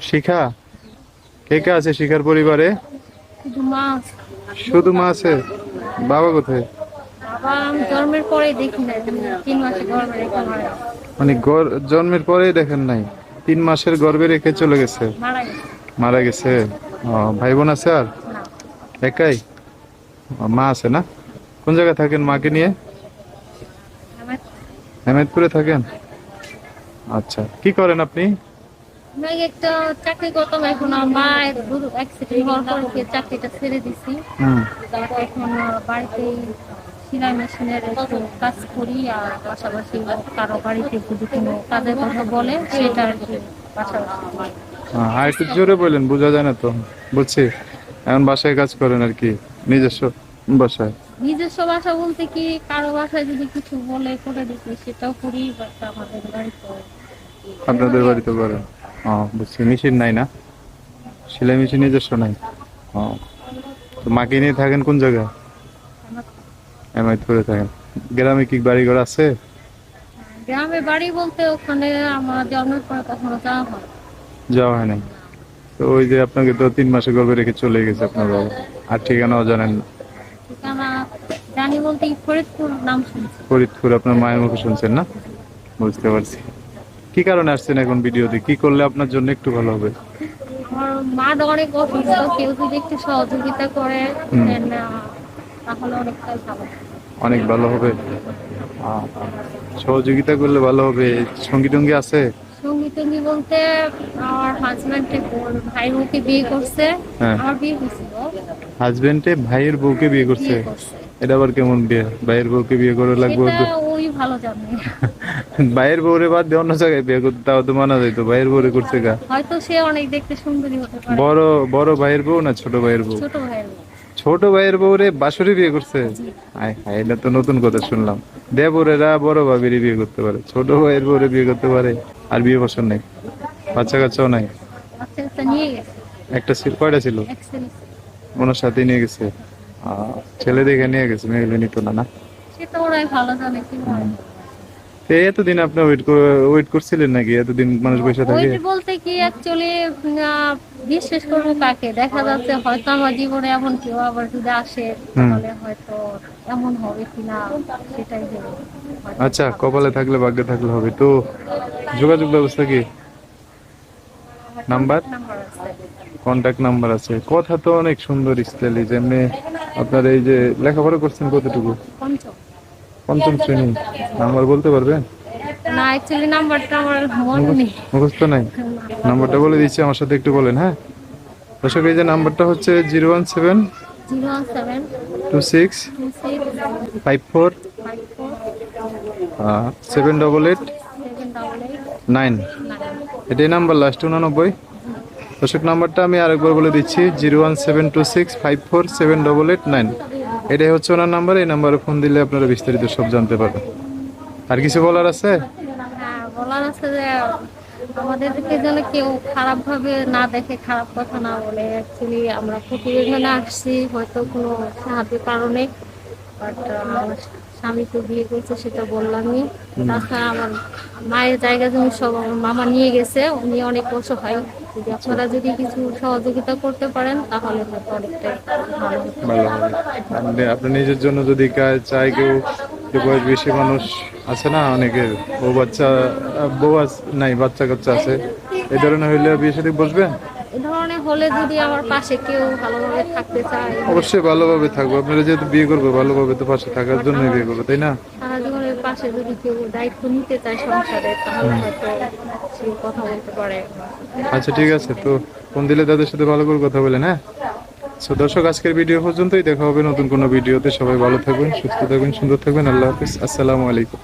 শিখা। কে কে আছে শিখার পরিবারে? শুধু মা আছে। বাবা কোথায়? জন্মের পরে দেখি না তিন মাসে গর্ভে রেখে মারা মানে গর- জন্মের পরেই দেখেন নাই? তিন মাসের গর্ভে রেখে চলে গেছে? মারা গেছে। ভাই বোন আছে আর? একাই? মা আছে না? কোন জায়গায় থাকেন মাকে নিয়ে? হেমেদপুরে থাকেন? আচ্ছা কি করেন আপনি? আমি একটা চাকরি করতাম এখন আমার মা অ্যাক্সিডেন্ট হওয়ার পর গিয়ে চাকরিটা ছেড়ে দিছি। তারপর এখন বাড়িতেই সেলাই মেশিনের কাজ করি আর পাশাপাশি কারও বাড়িতে যদি কোনো কাজের কথা বলে সেটা আর কি পাশাপাশি হ্যাঁ, একটু জোরে বললেন বোঝা যায় না তো। বুঝছি এখন বাসায় কাজ করেন আর কি নিজস্ব বাসায়? নিজস্ব ভাষা বলতে কি কারও ভাষায় যদি কিছু বলে করে দিতে সেটাও করি বাট আমাদের বাড়িতে আপনাদের বাড়িতে করেন? ও বুঝছি মেশিন নাই না? সেলাই মেশিন নিজস্ব নাই? ও তো মাকে নিয়ে থাকেন কোন জায়গায়? এমআই করে থাকেন। গ্রামে কি বাড়ি ঘর আছে? গ্রামে বাড়ি বলতে ওখানে আমার জন্মের পরে কখনো যাওয়া হয়। যাওয়া হয় নাই। তো ওই যে আপনাকে তো তিন মাসে গর্ভে রেখে চলে গেছে আপনার বাবা। আর ঠিকানাও জানেন না। ঠিকানা জানি বলতে ফরিদপুর নাম শুনছি। ফরিদপুর আপনার মায়ের মুখে শুনছেন না? বুঝতে পারছি। কি কারণে আসছেন এখন ভিডিওতে? কি করলে আপনার জন্য একটু ভালো হবে? অনেক অসুস্থ কেউ যদি একটু সহযোগিতা করে তাহলে অনেকটাই ভালো। অনেক ভালো হবে। সহযোগিতা করলে ভালো হবে। সঙ্গী টঙ্গী আছে? সংগীত বলতে আমার ভাই ওকে বিয়ে করছে। হ্যাঁ। আমার বিয়ে হয়েছিল। হাজবেন্ডে ভাইয়ের বউকে বিয়ে করছে। এটা আবার কেমন বিয়ে? ভাইয়ের বউকে বিয়ে করে লাগবে ওই ভালো জানে। ভাইয়ের বউরে বাদ দিয়ে অন্য জায়গায় বিয়ে করতে তাও তো মানা যাইতো। ভাইয়ের বউরে করছে গা। হয়তো সে অনেক দেখতে সুন্দরী হতে পারে। বড় বড় ভাইয়ের বউ না ছোট ভাইয়ের বউ? ছোট ভাইয়ের। ছোট ভাইয়ের বউরে বাসুরি বিয়ে করছে? আয় হায় এটা তো নতুন কথা শুনলাম। দেবরেরা বড় ভাবিরই বিয়ে করতে পারে। ছোট ভাইয়ের বউরে বিয়ে করতে পারে? আর বিয়ে বছর নাই। বাচ্চা কাচ্চাও নাই? একটা ছিল কয়টা ছিল? ওনার সাথে নিয়ে গেছে? ছেলে দেখে নিয়ে গেছে মেয়েগুলো নিত না? না সেটা ওরাই ভালো জানে কি এতদিন আপনি ওয়েট ওয়েট করছিলেন নাকি? এতদিন মানুষ বসে থাকে? ওই বলতে কি অ্যাকচুয়ালি বিশ্বাস করব কাকে? দেখা যাচ্ছে হয়তো আমার জীবনে এমন কেউ আবার যদি আসে। তাহলে হয়তো এমন হবে কিনা সেটাই আচ্ছা কপালে থাকলে ভাগ্যে থাকলে হবে। তো যোগাযোগ ব্যবস্থা কি? নাম্বার কন্টাক্ট নাম্বার আছে। কথা তো অনেক সুন্দর স্টাইলি যেমনি আপনার এই যে লেখাপড়া করছেন কতটুকু? পঞ্চম। শ্রেণি। নাম্বার বলতে পারবেন? না অ্যাকচুয়ালি নাম্বারটা আমার মনে নেই। মুখস্থ নাই? নাম্বারটা বলে দিচ্ছি আমার সাথে একটু বলেন হ্যাঁ? দর্শক এই যে নাম্বারটা হচ্ছে zero one seven two six five four seven double eight nine. এটাই নাম্বার লাস্ট উনানব্বই। দর্শক নাম্বারটা আমি আরেকবার বলে দিচ্ছি, zero one seven two six five four seven double eight nine এটাই হচ্ছে ওনার নাম্বার এই নাম্বারে ফোন দিলে আপনারা বিস্তারিত সব জানতে পারবেন। আর কিছু বলার আছে? হ্যাঁ বলার আছে যে আমাদেরকে যেন কেউ খারাপ ভাবে না দেখে, খারাপ কথা না বলে। অ্যাকচুয়ালি আমরা প্রতিবেদনে আসছি, হয়তো কোনো সাহায্যের কারণে। বাট স্বামী তো বিয়ে করছে সেটা বললামই। তাছাড়া আমার মায়ের জায়গা জমি সব আমার মামা নিয়ে গেছে উনি অনেক অসহায় যদি আপনারা যদি কিছু সহযোগিতা করতে পারেন তাহলে হয়তো অনেকটাই ভালো হবে। আপনি নিজের জন্য যদি চায় কেউ বয়স বেশি মানুষ আছে না অনেকের বউ বাচ্চা বউ নাই বাচ্চা কাচ্চা আছে এই ধরনের হইলে বিয়ে সাথে বসবেন? এ ধরনের হলে যদি আমার পাশে কেউ ভালোভাবে থাকতে চায়। অবশ্যই ভালোভাবে থাকব। আপনারা যেহেতু বিয়ে করবে ভালোভাবে তো পাশে থাকার জন্যই বিয়ে করবে তাই না? সারা জীবনের পাশে যদি কেউ দায়িত্ব নিতে চায় সংসারে তাহলে হয়তো সে কথা বলতে পারে। আচ্ছা ঠিক আছে। তো ফোন দিলে তাদের সাথে ভালো করে কথা বলেন হ্যাঁ? সো দর্শক আজকের ভিডিও পর্যন্তই। দেখা হবে নতুন কোনো ভিডিওতে। সবাই ভালো থাকবেন সুস্থ থাকবেন সুন্দর থাকবেন। আল্লাহ হাফিজ। আসসালামু আলাইকুম।